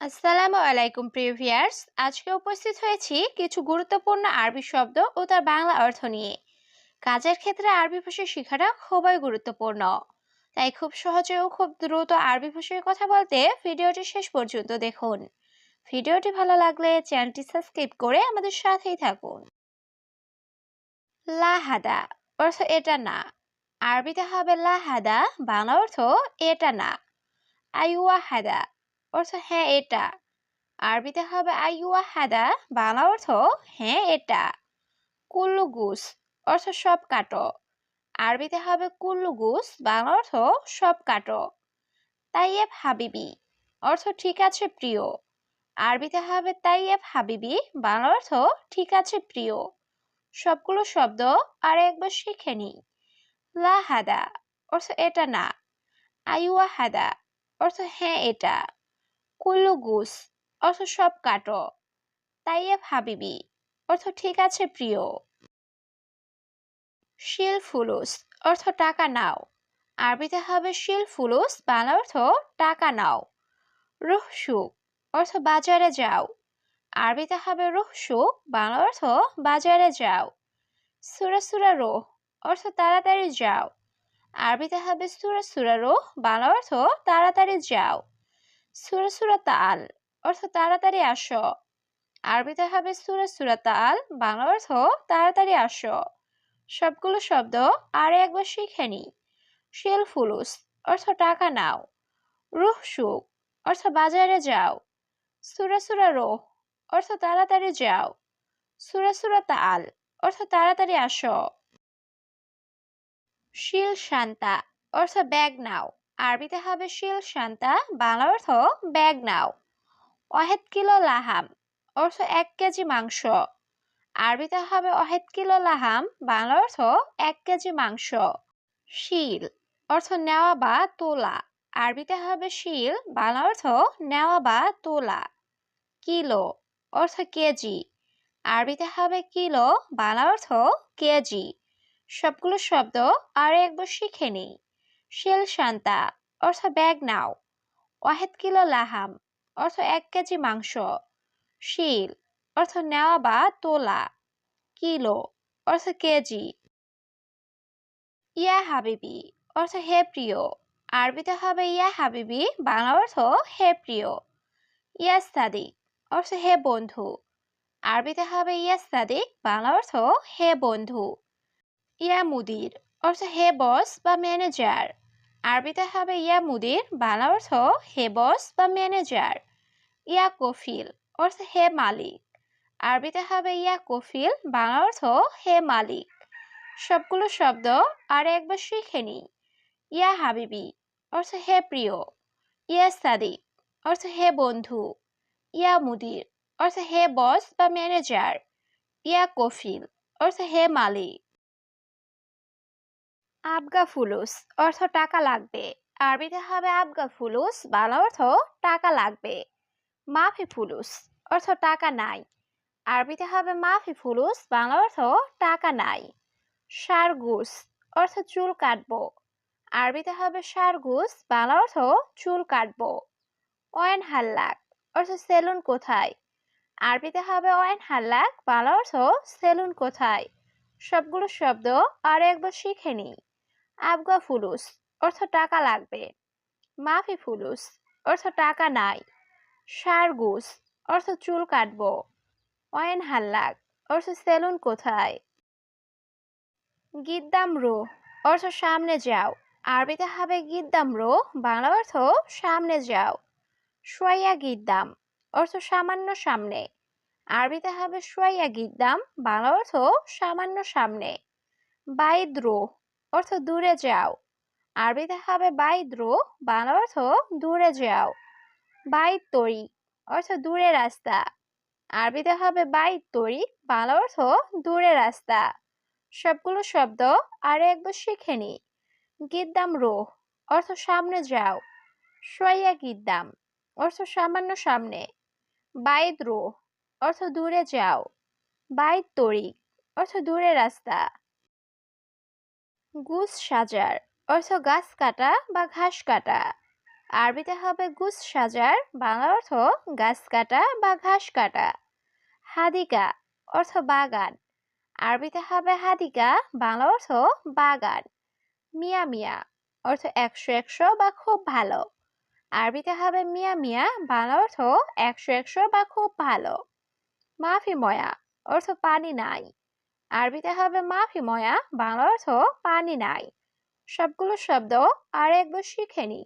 আসসালামু আলাইকুম প্রিভিয়ার্স আজকে উপস্থিত হয়েছি কিছু গুরুত্বপূর্ণ আরবি শব্দ ও তার বাংলা অর্থ নিয়ে। কাজের ক্ষেত্রে আরবি ভাষা শেখাটা খুবই গুরুত্বপূর্ণ। তাই খুব সহজে ও খুব দ্রুত আরবি ভাষায় কথা বলতে ভিডিওটি শেষ পর্যন্ত দেখুন। ভিডিওটি ভালো লাগলে চ্যানেলটি সাবস্ক্রাইব করে আমাদের সাথেই থাকুন। লাহাদা অর্থ এটা না। আরবিতে হবে লাহাদা, বাংলা অর্থ এটা না। আইওয়াহাদা অর্থ হ্যাঁ এটা। আরবিতে হবে আইয়ুয়া হাদা বাংলা অর্থ হ্যাঁ এটা। কুল্লুগুস অর্থ, সব কাটো। আরবিতে হবে কুল্লুগুস বাংলা অর্থ, সব কাটো। তাইয়েব হাবিবি। অর্থ, ঠিক আছে, প্রিয়। আরবিতে হবে, তাইয়েব হাবিবি। বাংলা অর্থ, ঠিক আছে, প্রিয়। সবগুলো শব্দ আর একবার শিখে নি লা হাদা। অর্থ, এটা না। আইওয়া হাদা অর্থ হ্যাঁ এটা। কুল্লু গুস অর্থ সব কাটো। তাইয়েব হাবিবি অর্থ ঠিক আছে প্রিয়। শিল ফুলুস, অর্থ টাকা নাও। আরবিতে হবে শিল ফুলুস, বাংলা অর্থ টাকা নাও। রুহ সুখ, অর্থ বাজারে যাও। আরবিতে হবে রুহ সুখ, বাংলা অর্থ বাজারে যাও। সুরা সুরা রোহ, অর্থ তাড়াতাড়ি যাও। আরবিতে হবে সুরা সুরা রোহ, বাংলা অর্থ তাড়াতাড়ি যাও। সুরা সুরা তাল, অর্থ তাড়াতাড়ি আসো। আরবিতে হবে সুরা সুরা তাল, বাংলা অর্থ তাড়াতাড়ি আসো। সবগুলো শব্দ আর একবার শিখে নি। শিল ফুলুস, অর্থ টাকা নাও। রুহ সুখ, অর্থ বাজারে যাও। সুরা সুরা রোহ, অর্থ তাড়াতাড়ি যাও। সুরা সুরা তাল, অর্থ তাড়াতাড়ি আসো। শিল শান্তা, অর্থ ব্যাগ নাও। আরবিতে হবে শিল, শান্তা বাংলা অর্থ ব্যাগ নাও। অহেদ কিলো লাহাম, অর্থ এক কেজি মাংস। আরবিতে হবে অহেদ কিলো লাহাম বাংলা অর্থ এক কেজি মাংস। শিল, অর্থ নেওয়া বা তোলা। আরবিতে হবে শিল বাংলা অর্থ নেওয়া বা তোলা। কিলো, অর্থ কেজি। আরবিতে হবে কিলো বাংলা অর্থ কেজি। সবগুলো শব্দ আর একবার শিখে নিই। শিল শান্তা, অর্থ ব্যাগ নাও। ওয়াহেদ কিলো লাহাম, অর্থ এক কেজি মাংস। শিল, অর্থ নেওয়া বা তোলা। কিলো, অর্থ কেজি। ইয়া হাবিবি, অর্থ হে প্রিয়। আরবিতে হবে ইয়া হাবিবি, বাংলা অর্থ হে প্রিয়। ইয়া সাদিক, অর্থ হে বন্ধু। আরবিতে হবে ইয়া সাদিক, বাংলা অর্থ হে বন্ধু। ইয়া মুদির অর্থ হে বস বা ম্যানেজার। আরবিতে হবে ইয়া মুদির, বাংলা অর্থ হে বস বা ম্যানেজার। ইয়া কফিল, অর্থ হে মালিক। আরবিতে হবে ইয়া কফিল, বাংলা অর্থ হে মালিক। সবগুলো শব্দ আর একবার শিখে নি ইয়া হাবিবি, অর্থ হে প্রিয়। ইয়া সাদিক, অর্থ হে বন্ধু। ইয়া মুদির, অর্থ হে বস বা ম্যানেজার। ইয়া কফিল, অর্থ হে মালিক। আবগা ফুলুস, অর্থ টাকা লাগবে। আরবিতে হবে আবগা ফুলুস, বাংলা অর্থ টাকা লাগবে। মাফি ফুলুস, অর্থ টাকা নাই। আরবিতে হবে মাফি ফুলুস, বাংলা অর্থ টাকা নাই। সারগুস, অর্থ চুল কাটবো। আরবিতে হবে সারগুস, বাংলা অর্থ চুল কাটবো। অয়েন হাল্লাক অর্থ সেলুন কোথায়? আরবিতে হবে অয়েন হাল্লাক বাংলা অর্থ সেলুন কোথায়? সবগুলো শব্দ আর একবার শিখে নিই। আবগা ফুলুস, অর্থ টাকা লাগবে। মাফি ফুলুস, অর্থ টাকা নাই। সারগুস, অর্থ চুল কাটবো। অয়েন হাল্লাক, অর্থ সেলুন কোথায়? গিদ্দাম রো, অর্থ সামনে যাও। আরবিতে হবে গিদ্দাম রো, বাংলা অর্থ সামনে যাও। সোয়াইয়া গিদ্দাম, অর্থ সামান্য সামনে। আরবিতে হবে সোয়াইয়া গিদ্দাম, বাংলা অর্থ সামান্য সামনে। বাইদ্রো অর্থ দূরে যাও। আরবিতে হবে বাইদ্র বাংলা অর্থ দূরে যাও। বাইত তরি অর্থ দূরে রাস্তা। আরবিতে হবে বাইত তরি বাংলা অর্থ দূরে রাস্তা। সবগুলো শব্দ আর একবার শিখে নি। গিদ্দাম রো, অর্থ সামনে যাও। সোয়াইয়া গিদ্দাম, অর্থ সামান্য সামনে। বাইদ রো অর্থ দূরে যাও। বাইত তরি অর্থ দূরে রাস্তা। গুস সাজার, অর্থ গাছ কাটা বা ঘাস কাটা। আরবিতে হবে গুস সাজার, বাংলা অর্থ গাছ কাটা বা ঘাস কাটা। হাদিকা, অর্থ বাগান। আরবিতে হবে হাদিকা, বাংলা অর্থ বাগান। মিয়া মিয়া, অর্থ একশো একশো বা খুব ভালো। আরবিতে হবে মিয়া মিয়া, বাংলা অর্থ একশো একশো বা খুব ভালো। মাফি ময়া, অর্থ পানি নাই। আরবিতে হবে মাফি ময়া বাংলা অর্থ পানি নাই। সবগুলো শব্দ আর একবার শিখে নি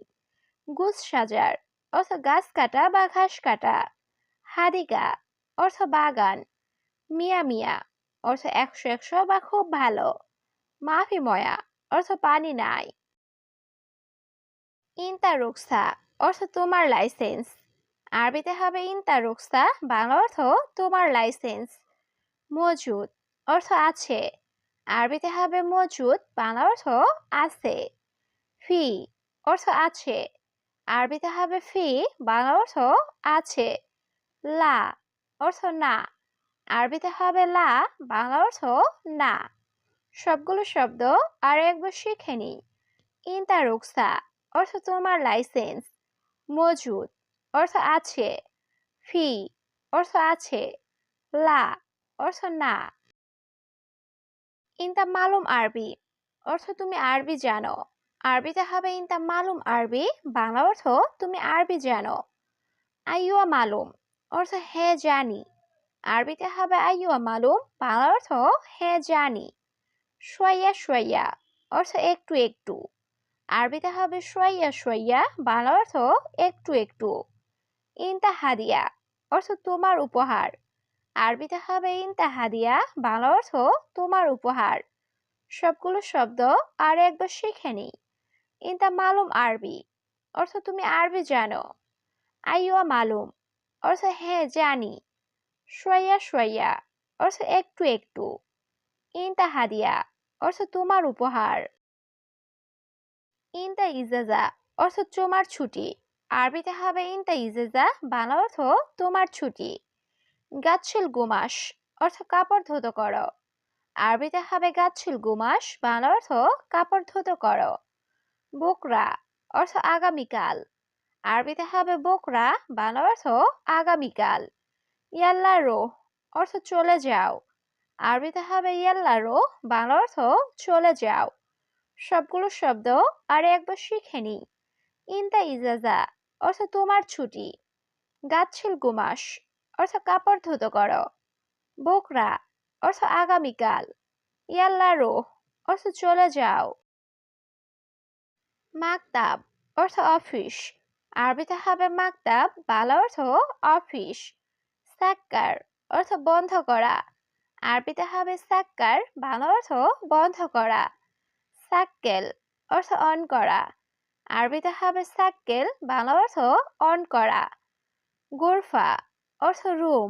গুছ সাজার, অর্থ গাছ কাটা বা ঘাস কাটা। হাদিকা অর্থ বাগান। মিয়া মিয়া, অর্থ একশো একশো বা খুব ভালো। মাফি ময়া, অর্থ পানি নাই। ইন্তা রুকসা অর্থ তোমার লাইসেন্স। আরবিতে হবে ইন্তা রুকসা বাংলা অর্থ তোমার লাইসেন্স। মজুদ অর্থ আছে। আরবিতে হবে মজুদ বাংলা অর্থ আছে। ফি, অর্থ আছে। আরবিতে হবে ফি বাংলা অর্থ আছে। লা, অর্থ না। আরবিতে হবে লা বাংলা অর্থ না। সবগুলো শব্দ আর একবার শিখে নি ইন্তা রুকসা অর্থ তোমার লাইসেন্স। মজুদ, অর্থ আছে। ফি, অর্থ আছে। লা, অর্থ না। ইন্তা মালুম আরবি। অর্থ তুমি আরবি জানো। আরবিতে হবে ইন্তা মালুম আরবি, বাংলা অর্থ তুমি আরবি জানো। আইয়ুয়া মালুম, অর্থ হে জানি। আরবিতে হবে আইয়ুয়া মালুম, বাংলা অর্থ হে জানি। সোয়াইয়া সোয়াইয়া, অর্থ একটু একটু। আরবিতে হবে সোয়াইয়া সোয়াইয়া, বাংলা অর্থ একটু একটু। ইন্তা হাদিয়া অর্থ তোমার উপহার। আরবিতে হবে ইন্তা হাদিয়া বাংলা অর্থ তোমার উপহার। সবগুলো শব্দ আর একবার শিখে নি ইন্তা মালুম আরবি, অর্থ তুমি আরবি জানো। আইয়া মালুম, অর্থ হ্যাঁ জানি। সোয়া সোয়া অর্থ একটু একটু। ইন্তা হাদিয়া অর্থ তোমার উপহার। ইন্তা ইজাজা, অর্থ তোমার ছুটি। আরবিতে হবে ইন্তা ইজাজা, বাংলা অর্থ তোমার ছুটি। গাছিল গুমাস, অর্থ কাপড় ধুতো করো। আরবিতে হবে গাছিল গুমাস বাংলা অর্থ কাপড় ধুতো করো। বোকরা, অর্থ আগামীকাল। আরবিতে হবে বোকরা বাংলা অর্থ আগামীকাল। ইয়াল্লা রো, অর্থ চলে যাও। আরবিতে হবে ইয়াল্লা রো বাংলা অর্থ চলে যাও। সবগুলো শব্দ আর একবার শিখে নি ইন্তা ইজাজা, অর্থ তোমার ছুটি। গাছিল গুমাস অর্থ কাপড় ধুতো করো। বোকরা অর্থ আগামীকাল ইয়াল্লা রো অর্থ চলে যাও। মাকতাব অর্থ অফিস। আরবিতে হবে মাকতাব, বাংলা অর্থ অফিস। সাক্কার, অর্থ বন্ধ করা। আরবিতে হবে সাক্কার, বাংলা অর্থ বন্ধ করা। সাক্কেল, অর্থ অন করা। আরবিতে হবে সাক্কেল, বাংলা অর্থ অন করা। গোরফা অর্থ রুম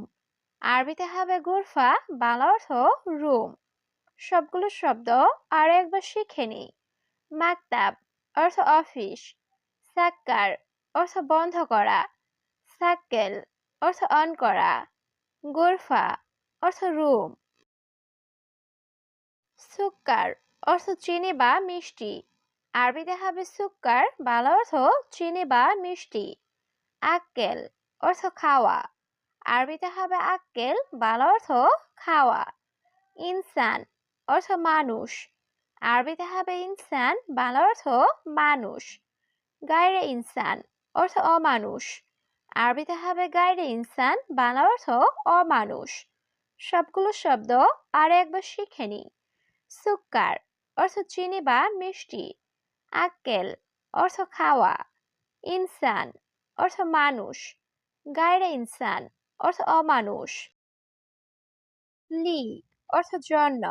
আরবিতে হবে গোরফা, বাংলা অর্থ রুম সবগুলো শব্দ আর একবার শিখে নি মাকতাব, অর্থ অফিস সাক্কার, অর্থ বন্ধ করা। সাক্কেল, অর্থ অন করা। গোরফা, অর্থ রুম সুক্কার, অর্থ চিনি বা মিষ্টি। আরবিতে হবে সুক্কার, বাংলা অর্থ চিনি বা মিষ্টি। আক্কেল, অর্থ খাওয়া। আরবিতে হবে আক্কেল, বাংলা অর্থ খাওয়া। ইনসান অর্থ মানুষ। আরবিতে হবে ইনসান, বাংলা অর্থ মানুষ। গায়রে ইনসান অর্থ অমানুষ। আরবিতে হবে গায়রে ইনসান, বাংলা অর্থ অমানুষ। সবগুলো শব্দ আর একবার শিখে নি সুক্কার অর্থ চিনি বা মিষ্টি। আক্কেল অর্থ খাওয়া। ইনসান অর্থ মানুষ। গায়রে ইনসান অর্থ অমানুষ। লি, অর্থ জন্য।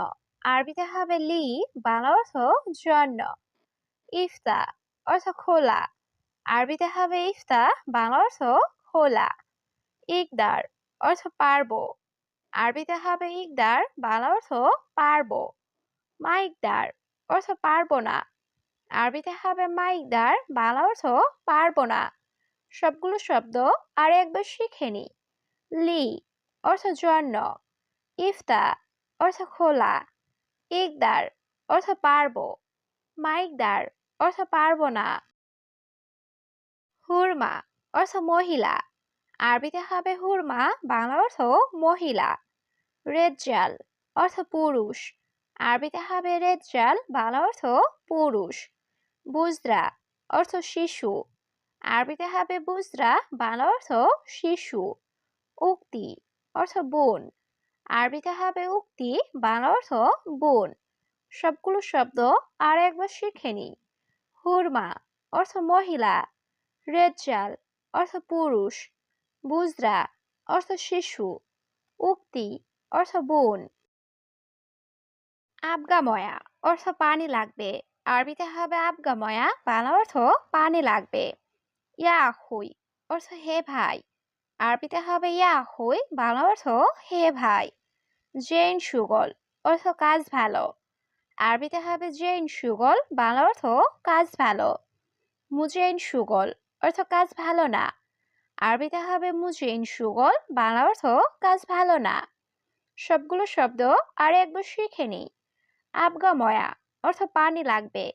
আরবিতে হবে লি, বাংলা অর্থ জন্য। ইফতা, অর্থ খোলা। আরবিতে হবে ইফতা, বাংলা অর্থ খোলা। ইকদার, অর্থ পারব। আরবিতে হবে ইকদার, বাংলা অর্থ পারব। মাইকদার, অর্থ পারব না। আরবিতে হবে মাইকদার, বাংলা অর্থ পারব না। সবগুলো শব্দ আর একবার শিখে নি। লি অর্থ জন্য ইফতা অর্থ খোলা ইকদার অর্থ পারব মাইকদার অর্থ পারব না হুরমা অর্থ মহিলা আরবিতে হবে হুরমা বাংলা অর্থ মহিলা রেজ্জাল অর্থ পুরুষ, আরবিতে হবে রেজ্জাল বাংলা অর্থ পুরুষ, বুজরা, অর্থ শিশু, আরবিতে হবে বুজরা, বাংলা অর্থ শিশু। উক্তি অর্থ বোন। আরবিতে হবে উক্তি, বাংলা অর্থ বোন। সবগুলো শব্দ আর একবার শিখে নি হুরমা অর্থ মহিলা। রেজ্জাল অর্থ পুরুষ। বুজরা অর্থ শিশু। উক্তি অর্থ বোন। আবগাময়া অর্থ পানি লাগবে। আরবিতে হবে আবগাময়া, বাংলা অর্থ পানি লাগবে। ইয়া হুই অর্থ হে ভাই। আরবিতে হবে, ইয়া হুই, বাংলা অর্থ, হে ভাই জেন সুগল অর্থ, কাজ ভালো আরবিতে হবে জেন সুগল বাংলা অর্থ, কাজ ভালো মুজেন সুগল অর্থ, কাজ ভালো না আরবিতে হবে মুজেন সুগল বাংলা অর্থ, কাজ ভালো না সবগুলো শব্দ আর একবার শিখে নি নিই, আবগাময়া অর্থ, পানি লাগবে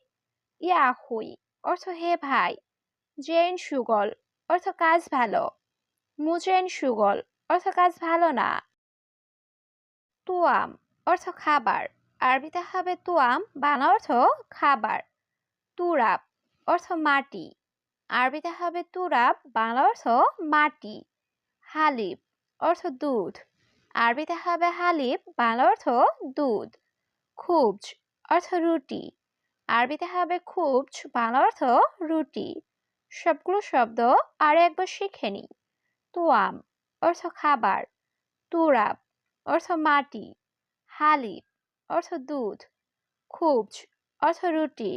ইয়া হুই অর্থ, হে ভাই জেন সুগল অর্থ, কাজ ভালো মুজেন সুগল, অর্থ কাজ ভালো না। তুয়াম, অর্থ খাবার। আরবিতে হবে তুয়াম, বাংলা অর্থ খাবার। তুরাব, অর্থ মাটি। আরবিতে হবে তুরাব, বাংলা অর্থ মাটি। হালিব, অর্থ দুধ। আরবিতে হবে হালিব, বাংলা অর্থ দুধ। খুবজ, অর্থ রুটি। আরবিতে হবে খুবজ, বাংলা অর্থ রুটি। সবগুলো শব্দ আর একবার শিখে নি তুয়াম অর্থ খাবার তুরাব অর্থ মাটি হালিব অর্থ দুধ খুব অর্থ রুটি।